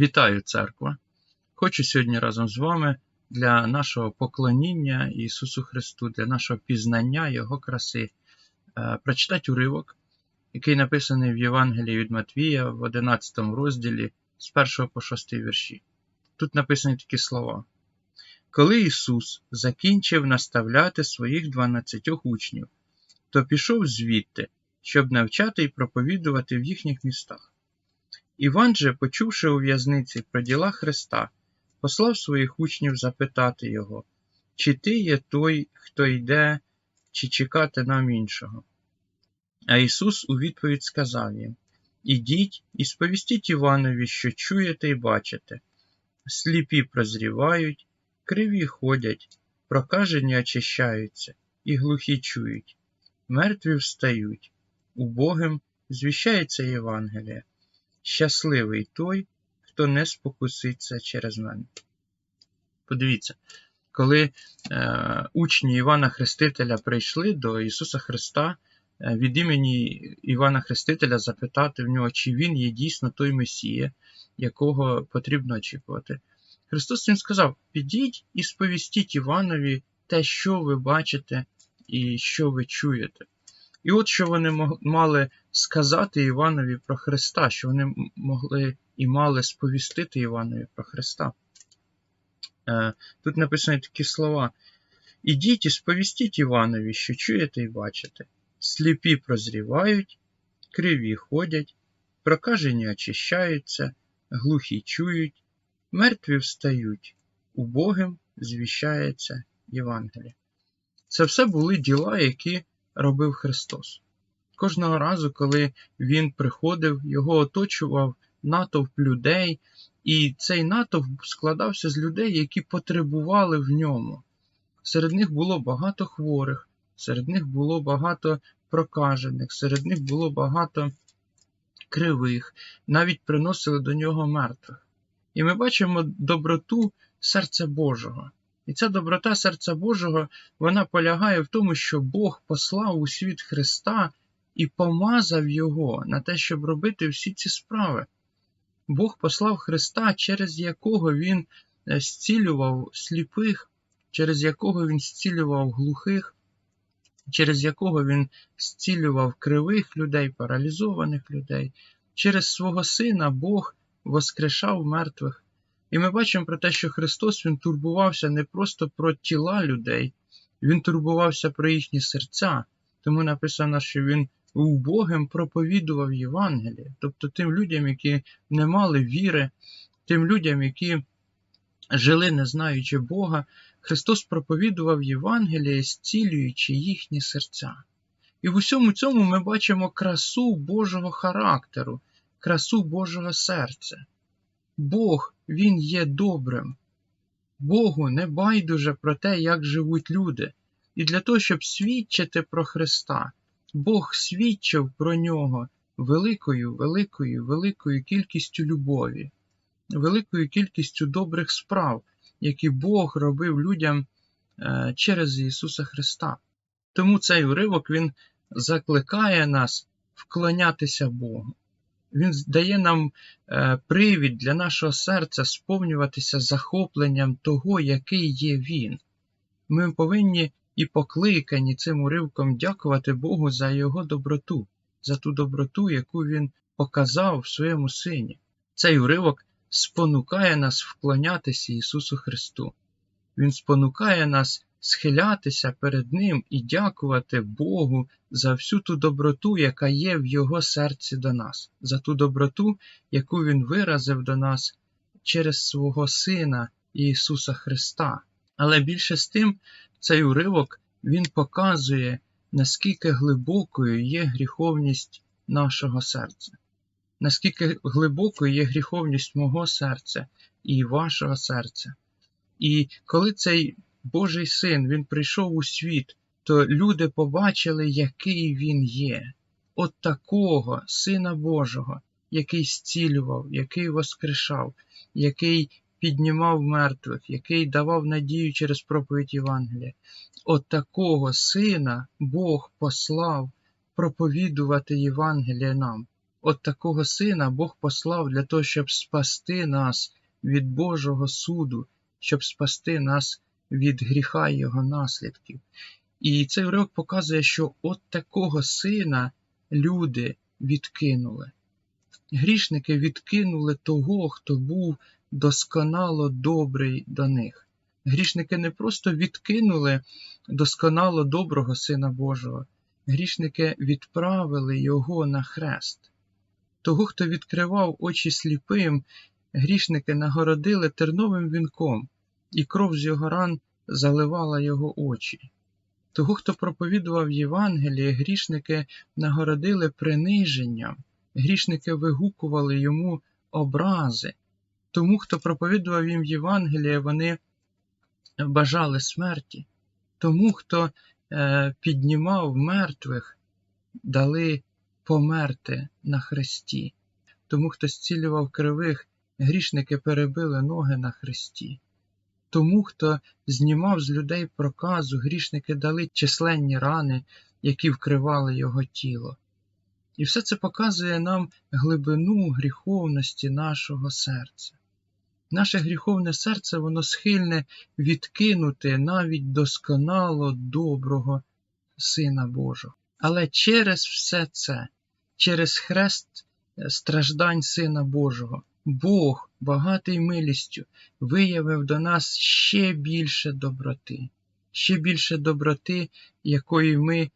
Вітаю, церква! Хочу сьогодні разом з вами для нашого поклоніння Ісусу Христу, для нашого пізнання Його краси, е, прочитати уривок, який написаний в Євангелії від Матвія в 11 розділі з 1 по 6 вірші. Тут написані такі слова. Коли Ісус закінчив наставляти своїх дванадцятьох учнів, то пішов звідти, щоб навчати і проповідувати в їхніх містах. Іван же, почувши у в'язниці про діла Христа, послав своїх учнів запитати його, чи ти є той, хто йде, чи чекати нам іншого. А Ісус у відповідь сказав їм Ідіть і сповістіть Іванові, що чуєте і бачите. Сліпі прозрівають, криві ходять, прокажені очищаються, і глухі чують, мертві встають, убогим звіщається Євангеліє. Щасливий той, хто не спокуситься через мене. Подивіться, коли е, учні Івана Хрестителя прийшли до Ісуса Христа е, від імені Івана Хрестителя запитати в нього, чи Він є дійсно той Месія, якого потрібно очікувати. Христос їм сказав: підіть і сповістіть Іванові те, що ви бачите і що ви чуєте. І от що вони мали сказати Іванові про Христа, що вони могли і мали сповістити Іванові про Христа. Е, тут написані такі слова. Ідіть і сповістіть Іванові, що чуєте і бачите. Сліпі прозрівають, криві ходять, прокажені очищаються, глухі чують, мертві встають, убогим звіщається Євангеліє. Це все були діла, які робив Христос. Кожного разу, коли Він приходив, його оточував натовп людей, і цей натовп складався з людей, які потребували в ньому. Серед них було багато хворих, серед них було багато прокажених, серед них було багато кривих, навіть приносили до нього мертвих. І ми бачимо доброту серця Божого. І ця доброта серця Божого вона полягає в тому, що Бог послав у світ Христа і помазав Його на те, щоб робити всі ці справи. Бог послав Христа, через якого Він е, зцілював сліпих, через якого Він зцілював глухих, через якого Він зцілював кривих людей, паралізованих людей. Через свого Сина Бог воскрешав мертвих. І ми бачимо про те, що Христос Він турбувався не просто про тіла людей, Він турбувався про їхні серця. Тому написано, що Він убогим проповідував Євангеліє, тобто тим людям, які не мали віри, тим людям, які жили, не знаючи Бога, Христос проповідував Євангеліє, зцілюючи їхні серця. І в усьому цьому ми бачимо красу Божого характеру, красу Божого серця. Бог, Він є добрим. Богу не байдуже про те, як живуть люди. І для того, щоб свідчити про Христа, Бог свідчив про нього великою, великою, великою кількістю любові, великою кількістю добрих справ, які Бог робив людям е, через Ісуса Христа. Тому цей уривок Він закликає нас вклонятися Богу. Він дає нам е, привід для нашого серця сповнюватися захопленням того, який є Він. Ми повинні і покликані цим уривком дякувати Богу за Його доброту, за ту доброту, яку Він показав в своєму Сині. Цей уривок спонукає нас вклонятися Ісусу Христу. Він спонукає нас схилятися перед Ним і дякувати Богу за всю ту доброту, яка є в Його серці до нас, за ту доброту, яку Він виразив до нас через свого Сина Ісуса Христа. Але більше з тим, цей уривок він показує, наскільки глибокою є гріховність нашого серця, наскільки глибокою є гріховність мого серця і вашого серця. І коли цей Божий син він прийшов у світ, то люди побачили, який він є, от такого Сина Божого, який зцілював, який воскрешав, який піднімав мертвих, який давав надію через проповідь Євангелія. От такого сина Бог послав проповідувати Євангелія нам. от такого сина Бог послав для того, щоб спасти нас від Божого суду, щоб спасти нас від гріха і його наслідків. І цей уривок показує, що от такого сина люди відкинули. Грішники відкинули того, хто був досконало добрий до них. Грішники не просто відкинули досконало доброго Сина Божого, грішники відправили Його на хрест. Того, хто відкривав очі сліпим, грішники нагородили терновим вінком, і кров з його ран заливала його очі. Того, хто проповідував Євангеліє, грішники нагородили приниженням, грішники вигукували йому образи. Тому, хто проповідував їм Євангеліє, вони бажали смерті. Тому, хто е, піднімав мертвих, дали померти на хресті. Тому, хто зцілював кривих, грішники перебили ноги на хресті. Тому, хто знімав з людей проказу, грішники дали численні рани, які вкривали його тіло. І все це показує нам глибину гріховності нашого серця. Наше гріховне серце, воно схильне відкинути навіть досконало доброго Сина Божого. Але через все це, через хрест страждань Сина Божого, Бог, багатий милістю, виявив до нас ще більше доброти, ще більше доброти, якої ми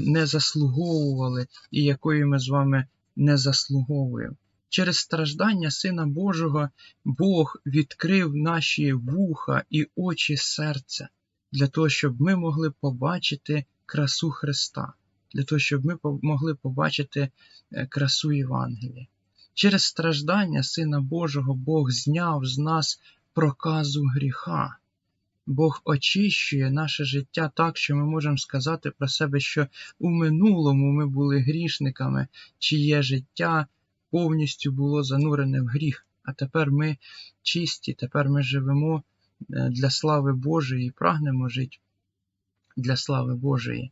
не заслуговували і якої ми з вами не заслуговуємо. Через страждання Сина Божого Бог відкрив наші вуха і очі серця для того, щоб ми могли побачити красу Христа, для того, щоб ми могли побачити красу Євангелія. Через страждання Сина Божого Бог зняв з нас проказу гріха. Бог очищує наше життя так, що ми можемо сказати про себе, що у минулому ми були грішниками, чиє життя повністю було занурене в гріх, а тепер ми чисті, тепер ми живемо для слави Божої і прагнемо жити для слави Божої.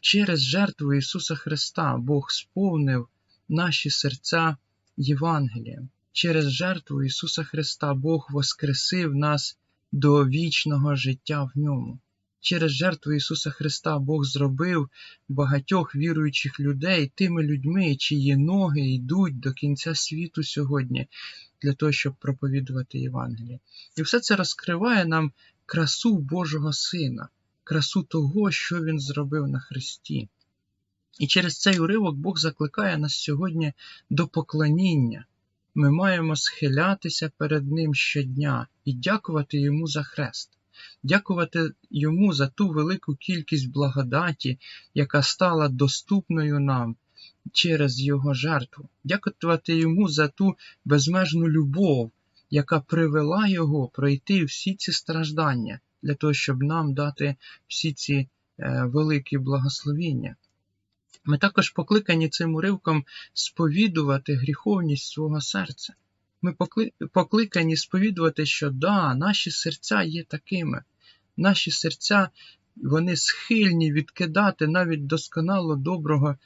Через жертву Ісуса Христа Бог сповнив наші серця Євангелієм. Через жертву Ісуса Христа Бог воскресив нас до вічного життя в ньому. Через жертву Ісуса Христа Бог зробив багатьох віруючих людей тими людьми, чиї ноги йдуть до кінця світу сьогодні для того, щоб проповідувати Євангеліє. І все це розкриває нам красу Божого Сина, красу того, що Він зробив на Христі. І через цей уривок Бог закликає нас сьогодні до поклоніння. Ми маємо схилятися перед Ним щодня і дякувати Йому за хрест, дякувати Йому за ту велику кількість благодаті, яка стала доступною нам через Його жертву, дякувати Йому за ту безмежну любов, яка привела Його пройти всі ці страждання, для того, щоб нам дати всі ці великі благословіння. Ми також покликані цим уривком сповідувати гріховність свого серця. Ми покликані сповідувати, що да, наші серця є такими, наші серця вони схильні відкидати навіть досконало доброго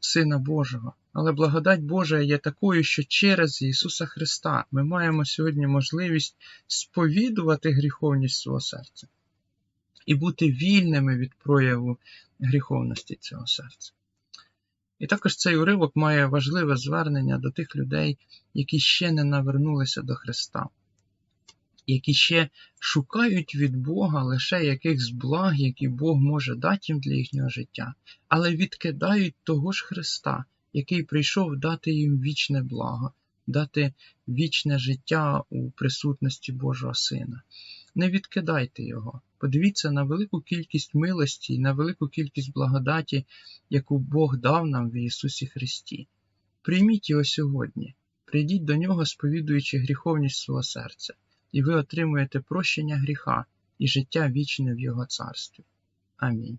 Сина Божого. Але благодать Божа є такою, що через Ісуса Христа ми маємо сьогодні можливість сповідувати гріховність свого серця і бути вільними від прояву гріховності цього серця. І також цей уривок має важливе звернення до тих людей, які ще не навернулися до Христа, які ще шукають від Бога лише якихось благ, які Бог може дати їм для їхнього життя, але відкидають того ж Христа, який прийшов дати їм вічне благо, дати вічне життя у присутності Божого Сина. Не відкидайте його. Подивіться на велику кількість милості на велику кількість благодаті, яку Бог дав нам в Ісусі Христі. Прийміть його сьогодні, прийдіть до Нього, сповідуючи гріховність свого серця, і ви отримуєте прощення гріха і життя вічне в Його царстві. Амінь.